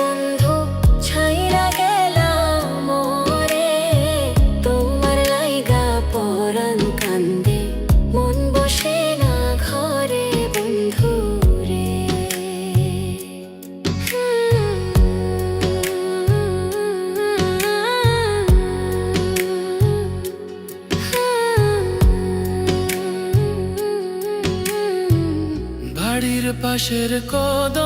বন্ধু ছাইরা তোমার লাইগা কান্দে মন বসে না ঘরে বন্ধু রে। পাশের কদম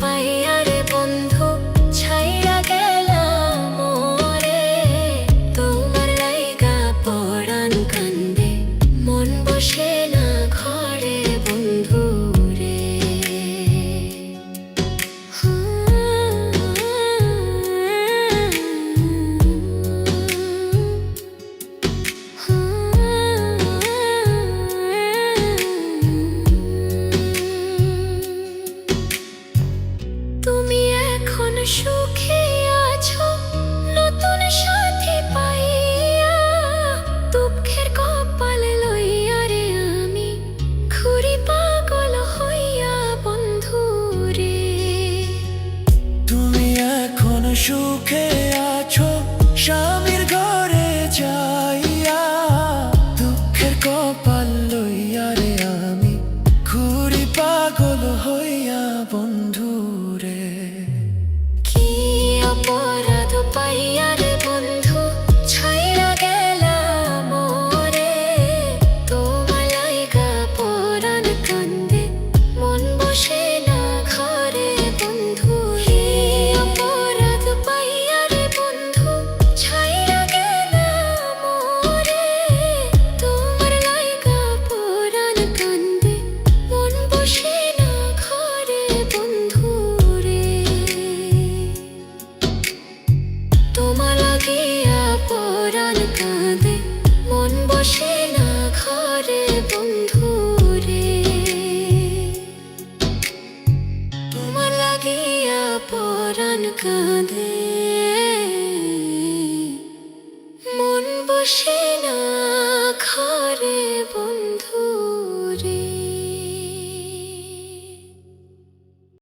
পাইয়া সুখে কাঁদে। মন বসে না ঘরে বন্ধু।